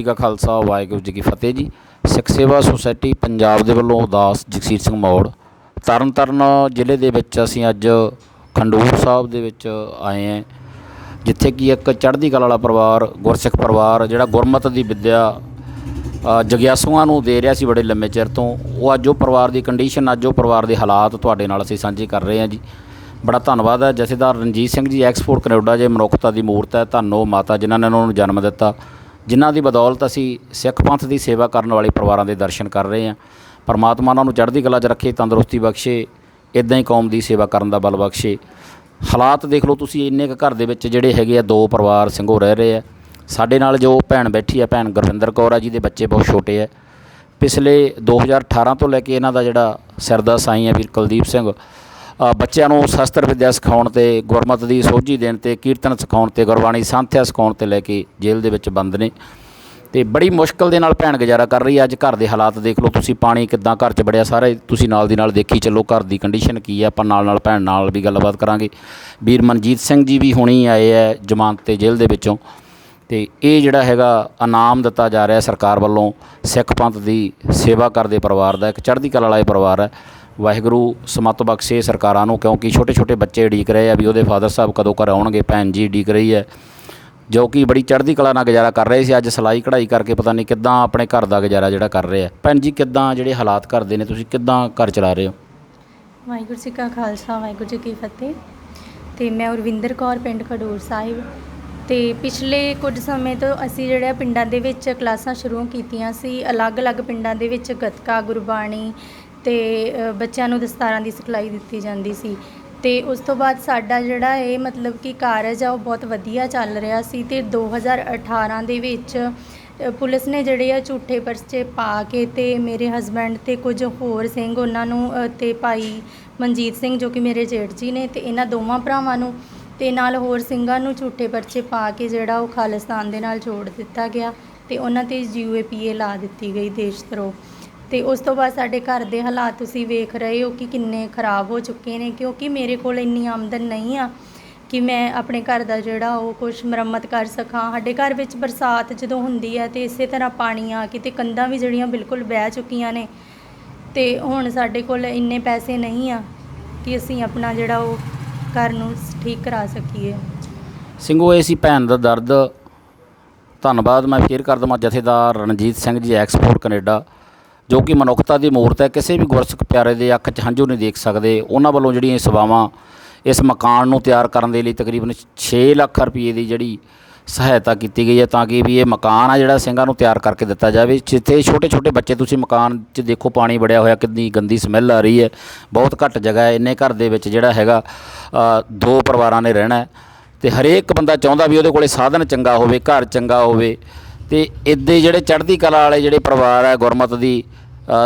ਜੀ ਕਾ ਖਾਲਸਾ, ਵਾਹਿਗੁਰੂ ਜੀ ਕੀ ਫਤਿਹ ਜੀ। ਸਿੱਖ ਸੇਵਾ ਸੁਸਾਇਟੀ ਪੰਜਾਬ ਦੇ ਵੱਲੋਂ ਉਦਾਸ ਜਗਸੀਰ ਸਿੰਘ ਮੌੜ। ਤਰਨਤਾਰਨ ਜ਼ਿਲ੍ਹੇ ਦੇ ਵਿੱਚ ਅਸੀਂ ਅੱਜ ਖੰਡੂਰ ਸਾਹਿਬ ਦੇ ਵਿੱਚ ਆਏ ਹਾਂ, ਜਿੱਥੇ ਕਿ ਇੱਕ ਚੜ੍ਹਦੀ ਕਲਾ ਵਾਲਾ ਪਰਿਵਾਰ, ਗੁਰਸਿੱਖ ਪਰਿਵਾਰ, ਜਿਹੜਾ ਗੁਰਮਤ ਦੀ ਵਿੱਦਿਆ ਜਗਿਆਸੂਆਂ ਨੂੰ ਦੇ ਰਿਹਾ ਸੀ ਬੜੇ ਲੰਮੇ ਚਿਰ ਤੋਂ। ਉਹ ਅੱਜ ਉਹ ਪਰਿਵਾਰ ਦੀ ਕੰਡੀਸ਼ਨ ਅੱਜ ਉਹ ਪਰਿਵਾਰ ਦੇ ਹਾਲਾਤ ਤੁਹਾਡੇ ਨਾਲ ਅਸੀਂ ਸਾਂਝੇ ਕਰ ਰਹੇ ਹਾਂ ਜੀ। ਬੜਾ ਧੰਨਵਾਦ ਹੈ। ਜਥੇਦਾਰ ਰਣਜੀਤ ਸਿੰਘ ਜੀ ਐਕਸਪੋਰਟ ਕੈਨੇਡਾ ਜੇ ਮਨੁੱਖਤਾ ਦੀ ਮੂਰਤ ਹੈ। ਧੰਨੋ ਮਾਤਾ ਜਿਨ੍ਹਾਂ ਨੇ ਉਹਨਾਂ ਨੂੰ ਜਨਮ ਦਿੱਤਾ। ਜਿਨ੍ਹਾਂ ਦੀ ਬਦੌਲਤ ਅਸੀਂ ਸਿੱਖ ਪੰਥ ਦੀ ਸੇਵਾ ਕਰਨ ਵਾਲੇ ਪਰਿਵਾਰਾਂ ਦੇ ਦਰਸ਼ਨ ਕਰ ਰਹੇ ਹਾਂ। ਪਰਮਾਤਮਾ ਉਹਨਾਂ ਨੂੰ ਚੜ੍ਹਦੀ ਕਲਾ 'ਚ ਰੱਖੇ, ਤੰਦਰੁਸਤੀ ਬਖਸ਼ੇ ਇਦਾਂ ਹੀ ਕੌਮ ਦੀ ਸੇਵਾ ਕਰਨ ਦਾ ਬਲ ਬਖਸ਼ੇ। ਹਾਲਾਤ ਦੇਖ ਲਓ ਤੁਸੀਂ, ਇੰਨੇ ਕੁ ਘਰ ਦੇ ਵਿੱਚ ਜਿਹੜੇ ਹੈਗੇ ਆ, ਦੋ ਪਰਿਵਾਰ ਸਿੰਘੋ ਰਹਿ ਰਹੇ ਆ। ਸਾਡੇ ਨਾਲ ਜੋ ਭੈਣ ਬੈਠੀ ਆ, ਭੈਣ ਗੁਰਵਿੰਦਰ ਕੌਰ ਆ ਜੀ ਦੇ ਬੱਚੇ ਬਹੁਤ ਛੋਟੇ ਆ। ਪਿਛਲੇ 2018 ਤੋਂ ਲੈ ਕੇ ਇਹਨਾਂ ਦਾ ਜਿਹੜਾ ਸਿਰਦਾ ਸਾਈਂ ਹੈ ਵੀਰ ਕੁਲਦੀਪ ਸਿੰਘ ਬੱਚਿਆਂ ਨੂੰ ਸ਼ਸਤਰ ਵਿੱਦਿਆ ਸਿਖਾਉਣ ਤੇ, ਗੁਰਮਤ ਦੀ ਸੋਝੀ ਦੇਣ ਤੇ, ਕੀਰਤਨ ਸਿਖਾਉਣ ਤੇ, ਗੁਰਬਾਣੀ ਸੰਥਿਆ ਸਿਖਾਉਣ ਤੇ ਲੈ ਕੇ ਜੇਲ੍ਹ ਦੇ ਵਿੱਚ ਬੰਦ ਨੇ। ਤੇ ਬੜੀ ਮੁਸ਼ਕਲ ਦੇ ਨਾਲ ਭੈਣ ਗੁਜ਼ਾਰਾ ਕਰ ਰਹੀ ਹੈ। ਅੱਜ ਘਰ ਦੇ ਹਾਲਾਤ ਦੇਖ ਲਓ ਤੁਸੀਂ, ਪਾਣੀ ਕਿੱਦਾਂ ਘਰ 'ਚ ਬੜਿਆ ਸਾਰੇ ਤੁਸੀਂ ਨਾਲ ਦੀ ਨਾਲ ਦੇਖੀ ਚੱਲੋ ਘਰ ਦੀ ਕੰਡੀਸ਼ਨ ਕੀ ਹੈ। ਆਪਾਂ ਨਾਲ ਨਾਲ ਭੈਣ ਨਾਲ ਵੀ ਗੱਲਬਾਤ ਕਰਾਂਗੇ। ਵੀਰ ਮਨਜੀਤ ਸਿੰਘ ਜੀ ਵੀ ਹੁਣੀ ਆਏ ਹੈ ਜ਼ਮਾਨਤ ਤੇ ਜੇਲ੍ਹ ਦੇ ਵਿੱਚੋਂ। ਤੇ ਇਹ ਜਿਹੜਾ ਹੈਗਾ ਇਨਾਮ ਦਿੱਤਾ ਜਾ ਰਿਹਾ ਸਰਕਾਰ ਵੱਲੋਂ ਸਿੱਖ ਪੰਥ ਦੀ ਸੇਵਾ ਕਰਦੇ ਪਰਿਵਾਰ ਦਾ, ਇੱਕ ਚੜ੍ਹਦੀ ਕਲਾ ਵਾਲਾ ਇਹ ਪਰਿਵਾਰ ਹੈ। ਵਾਹਿਗੁਰੂ, ਸਮਤ ਬਖਸ਼ੇ ਸਰਕਾਰਾਂ ਨੂੰ, ਕਿਉਂਕਿ ਛੋਟੇ ਛੋਟੇ ਬੱਚੇ ਉਡੀਕ ਰਹੇ ਆ ਵੀ ਉਹਦੇ ਫਾਦਰ ਸਾਹਿਬ ਕਦੋਂ ਘਰ ਆਉਣਗੇ, ਭੈਣ ਜੀ ਉਡੀਕ ਰਹੀ ਹੈ। ਜੋ ਕਿ ਬੜੀ ਚੜ੍ਹਦੀ ਕਲਾ ਨਾਲ ਗੁਜ਼ਾਰਾ ਕਰ ਰਹੇ ਸੀ, ਅੱਜ ਸਿਲਾਈ ਕਢਾਈ ਕਰਕੇ ਪਤਾ ਨਹੀਂ ਕਿੱਦਾਂ ਆਪਣੇ ਘਰ ਦਾ ਗੁਜ਼ਾਰਾ ਜਿਹੜਾ ਕਰ ਰਹੇ ਆ। ਭੈਣ ਜੀ, ਕਿੱਦਾਂ ਜਿਹੜੇ ਹਾਲਾਤ ਕਰਦੇ ਨੇ, ਤੁਸੀਂ ਕਿੱਦਾਂ ਘਰ ਚਲਾ ਰਹੇ ਹੋ? ਵਾਹਿਗੁਰੂ ਜੀ ਕਾ ਖਾਲਸਾ, ਵਾਹਿਗੁਰੂ ਜੀ ਕੀ ਫਤਿਹ। ਤੇ ਮੈਂ ਉਰਵਿੰਦਰ ਕੌਰ, ਪਿੰਡ ਖਡੂਰ ਸਾਹਿਬ। ਤੇ ਪਿਛਲੇ ਕੁਝ ਸਮੇਂ ਤੋਂ ਅਸੀਂ ਜਿਹੜਾ ਪਿੰਡਾਂ ਦੇ ਵਿੱਚ ਕਲਾਸਾਂ ਸ਼ੁਰੂ ਕੀਤੀਆਂ ਸੀ, ਅਲੱਗ-ਅਲੱਗ ਪਿੰਡਾਂ ਦੇ ਵਿੱਚ ਗੱਤਕਾ, ਗੁਰਬਾਣੀ ਤੇ ਬੱਚਿਆਂ ਨੂੰ ਦਸਤਾਰਾਂ ਦੀ ਸਿਖਲਾਈ ਦਿੱਤੀ ਜਾਂਦੀ ਸੀ। ਤੇ ਉਸ ਤੋਂ ਬਾਅਦ ਸਾਡਾ ਜਿਹੜਾ ਇਹ ਮਤਲਬ ਕਿ ਕਾਰਜ ਆ ਉਹ ਬਹੁਤ ਵਧੀਆ ਚੱਲ ਰਿਹਾ ਸੀ ਤੇ 2018 ਦੇ ਵਿੱਚ ਪੁਲਿਸ ਨੇ ਜਿਹੜੇ ਆ ਝੂਠੇ ਪਰਚੇ ਪਾ ਕੇ ਤੇ ਮੇਰੇ ਹਸਬੰਡ ਤੇ ਕੁਝ ਹੋਰ ਸਿੰਘ ਉਹਨਾਂ ਨੂੰ ਅ, ਤੇ ਭਾਈ ਮਨਜੀਤ ਸਿੰਘ ਜੋ ਕਿ ਮੇਰੇ ਜੇਠ ਜੀ ਨੇ ਤੇ ਇਹਨਾਂ ਦੋਵਾਂ ਭਰਾਵਾਂ ਨੂੰ ਤੇ ਨਾਲ ਹੋਰ ਸਿੰਘਾਂ ਨੂੰ ਝੂਠੇ ਪਰਚੇ ਪਾ ਕੇ ਜਿਹੜਾ ਉਹ ਖਾਲਿਸਤਾਨ ਦੇ ਨਾਲ ਜੋੜ ਦਿੱਤਾ ਗਿਆ ਤੇ ਉਹਨਾਂ ਤੇ ਯੂਏਪੀਏ ਲਾ ਦਿੱਤੀ ਗਈ ਦੇਸ਼ ਧਰੋਹ ਤੇ ਉਸ ਤੋਂ ਬਾਅਦ ਸਾਡੇ ਘਰ ਦੇ ਹਾਲਾਤ ਤੁਸੀਂ ਵੇਖ ਰਹੇ ਹੋ ਕਿ ਕਿੰਨੇ ਖਰਾਬ ਹੋ ਚੁੱਕੇ ਨੇ, ਕਿਉਂਕਿ ਮੇਰੇ ਕੋਲ ਇੰਨੀ ਆਮਦਨ ਨਹੀਂ ਆ ਕਿ ਮੈਂ ਆਪਣੇ ਘਰ ਦਾ ਜਿਹੜਾ ਉਹ ਕੁਝ ਮੁਰੰਮਤ ਕਰ ਸਕਾਂ। ਸਾਡੇ ਘਰ ਵਿੱਚ ਬਰਸਾਤ ਜਦੋਂ ਹੁੰਦੀ ਹੈ ਤੇ ਇਸੇ ਤਰ੍ਹਾਂ ਪਾਣੀ ਆ ਕਿਤੇ ਕੰਧਾਂ ਵੀ ਜਿਹੜੀਆਂ ਬਿਲਕੁਲ ਬਹਿ ਚੁੱਕੀਆਂ ਨੇ ਤੇ ਹੁਣ ਸਾਡੇ ਕੋਲ ਇੰਨੇ ਪੈਸੇ ਨਹੀਂ ਆ ਕਿ ਅਸੀਂ ਆਪਣਾ ਜਿਹੜਾ ਉਹ ਘਰ ਨੂੰ ਠੀਕ ਕਰਾ ਸਕੀਏ। ਸਿੰਘੋ, ਇਹ ਸੀ ਭੈਣ ਦਾ ਦਰਦ। ਧੰਨਵਾਦ, ਮੈਂ ਫੇਰ ਕਰ ਦਵਾਂ ਜਥੇਦਾਰ ਰਣਜੀਤ ਸਿੰਘ ਜੀ, ਐਕਸਪੋਰਟ ਕੈਨੇਡਾ। ਜੋ ਕਿ ਮਨੁੱਖਤਾ ਦੀ ਮੂਰਤ ਹੈ, ਕਿਸੇ ਵੀ ਗੁਰਸਿੱਖ ਪਿਆਰੇ ਦੇ ਅੱਖ 'ਚ ਹੰਝੂ ਨਹੀਂ ਦੇਖ ਸਕਦੇ। ਉਹਨਾਂ ਵੱਲੋਂ ਜਿਹੜੀਆਂ ਸੇਵਾਵਾਂ ਇਸ ਮਕਾਨ ਨੂੰ ਤਿਆਰ ਕਰਨ ਦੇ ਲਈ ਤਕਰੀਬਨ 6 ਲੱਖ ਰੁਪਏ ਦੀ ਜਿਹੜੀ ਸਹਾਇਤਾ ਕੀਤੀ ਗਈ ਹੈ ਤਾਂ ਕਿ ਵੀ ਇਹ ਮਕਾਨ ਆ ਜਿਹੜਾ ਸਿੰਘਾਂ ਨੂੰ ਤਿਆਰ ਕਰਕੇ ਦਿੱਤਾ ਜਾਵੇ। ਜਿੱਥੇ ਛੋਟੇ ਛੋਟੇ ਬੱਚੇ ਤੁਸੀਂ ਮਕਾਨ 'ਚ ਦੇਖੋ ਪਾਣੀ ਵੜਿਆ ਹੋਇਆ, ਕਿੰਨੀ ਗੰਦੀ ਸਮੈਲ ਆ ਰਹੀ ਹੈ, ਬਹੁਤ ਘੱਟ ਜਗ੍ਹਾ ਹੈ। ਇੰਨੇ ਘਰ ਦੇ ਵਿੱਚ ਜਿਹੜਾ ਹੈਗਾ ਦੋ ਪਰਿਵਾਰਾਂ ਨੇ ਰਹਿਣਾ ਹੈ ਤੇ ਹਰੇਕ ਬੰਦਾ ਚਾਹੁੰਦਾ ਵੀ ਉਹਦੇ ਕੋਲੇ ਸਾਧਨ ਚੰਗਾ ਹੋਵੇ, ਘਰ ਚੰਗਾ ਹੋਵੇ। ਤੇ ਇੱਦੇ ਜਿਹੜੇ ਚੜ੍ਹਦੀ ਕਲਾ ਵਾਲੇ ਜਿਹੜੇ ਪਰਿਵਾਰ ਹੈ, ਗੁਰਮਤ ਦੀ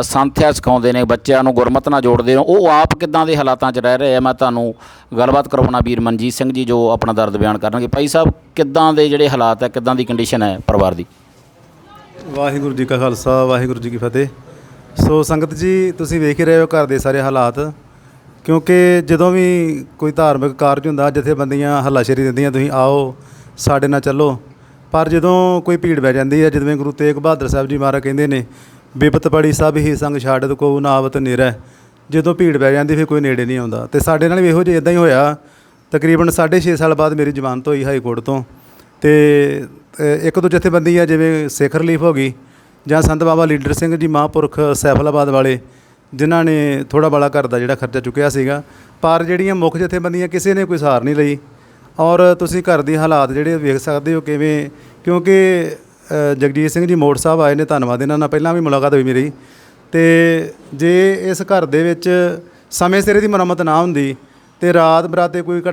ਸੰਥਿਆ ਸਿਖਾਉਂਦੇ ਨੇ, ਬੱਚਿਆਂ ਨੂੰ ਗੁਰਮਤ ਨਾਲ ਜੋੜਦੇ ਨੇ, ਉਹ ਆਪ ਕਿੱਦਾਂ ਦੇ ਹਾਲਾਤਾਂ 'ਚ ਰਹਿ ਰਹੇ ਆ? ਮੈਂ ਤੁਹਾਨੂੰ ਗੱਲਬਾਤ ਕਰਵਾਉਣਾ ਵੀਰ ਮਨਜੀਤ ਸਿੰਘ ਜੀ, ਜੋ ਆਪਣਾ ਦਰਦ ਬਿਆਨ ਕਰਨਗੇ। ਭਾਈ ਸਾਹਿਬ, ਕਿੱਦਾਂ ਦੇ ਜਿਹੜੇ ਹਾਲਾਤ ਹੈ, ਕਿੱਦਾਂ ਦੀ ਕੰਡੀਸ਼ਨ ਹੈ ਪਰਿਵਾਰ ਦੀ? ਵਾਹਿਗੁਰੂ ਜੀ ਕਾ ਖਾਲਸਾ, ਵਾਹਿਗੁਰੂ ਜੀ ਕੀ ਫਤਿਹ। ਸੋ ਸੰਗਤ ਜੀ, ਤੁਸੀਂ ਵੇਖ ਹੀ ਰਹੇ ਹੋ ਘਰ ਦੇ ਸਾਰੇ ਹਾਲਾਤ। ਕਿਉਂਕਿ ਜਦੋਂ ਵੀ ਕੋਈ ਧਾਰਮਿਕ ਕਾਰਜ ਹੁੰਦਾ ਜਿੱਥੇ ਬੰਦੀਆਂ ਹੱਲਾਸ਼ੇਰੀ ਦਿੰਦੀਆਂ, ਤੁਸੀਂ ਆਓ, ਸਾਡੇ ਨਾਲ ਚੱਲੋ। ਪਰ ਜਦੋਂ ਕੋਈ ਭੀੜ ਪੈ ਜਾਂਦੀ ਹੈ, ਜਿਵੇਂ ਗੁਰੂ ਤੇਗ ਬਹਾਦਰ ਸਾਹਿਬ ਜੀ ਮਹਾਰਾਜ ਕਹਿੰਦੇ ਨੇ ਬਿਪਤ ਪੜੀ ਸਭ ਹੀ ਸੰਗ ਛਾੜਤ ਕੋ ਨਾਵਤ ਨਿਰੈ। ਜਦੋਂ ਭੀੜ ਪੈ ਜਾਂਦੀ, ਫਿਰ ਕੋਈ ਨੇੜੇ ਨਹੀਂ ਆਉਂਦਾ। ਤੇ ਸਾਡੇ ਨਾਲ ਵੀ ਇਹੋ ਜਿਹਾ ਇਦਾਂ ਹੀ ਹੋਇਆ। ਤਕਰੀਬਨ 6.5 ਸਾਲ ਬਾਅਦ ਮੇਰੀ ਜ਼ਮਾਨਤ ਹੋਈ ਹਾਈ ਕੋਰਟ ਤੋਂ। ਤੇ ਇੱਕ ਦੋ ਜਥੇਬੰਦੀ ਆ, ਜਿਵੇਂ ਸਿੱਖ ਰਿਲੀਫ ਹੋ ਗਈ, ਜਾਂ ਸੰਤ ਬਾਬਾ ਲੀਡਰ ਸਿੰਘ ਜੀ ਮਹਾਂਪੁਰਖ ਸੈਫਲਾਬਾਦ ਵਾਲੇ, ਜਿਨ੍ਹਾਂ ਨੇ ਥੋੜਾ ਬੜਾ ਘਰ ਦਾ ਜਿਹੜਾ ਖਰਚਾ ਚੁੱਕਿਆ ਸੀਗਾ। ਪਰ ਜਿਹੜੀਆਂ ਮੁੱਖ ਜਥੇਬੰਦੀਆਂ, ਕਿਸੇ ਨੇ ਕੋਈ ਸਹਾਰ ਨਹੀਂ ਲਈ। ਔਰ ਤੁਸੀਂ ਘਰ ਦੀ ਹਾਲਾਤ ਜਿਹੜੇ ਵੇਖ ਸਕਦੇ ਹੋ ਕਿਵੇਂ, ਕਿਉਂਕਿ ਜਗਜੀਤ ਸਿੰਘ ਜੀ ਮੋੜ ਸਾਹਿਬ ਆਏ ਨੇ, ਧੰਨਵਾਦ ਇਹਨਾਂ ਨਾਲ, ਪਹਿਲਾਂ ਵੀ ਮੁਲਾਕਾਤ ਹੋਈ ਮੇਰੀ। ਤੇ ਜੇ ਇਸ ਘਰ ਦੇ ਵਿੱਚ ਸਮੇਂ ਸਿਰ ਦੀ ਮੁਰੰਮਤ ਨਾ ਹੁੰਦੀ ਤੇ ਰਾਤ ਬਰਾਤੇ ਕੋਈ ਘਟ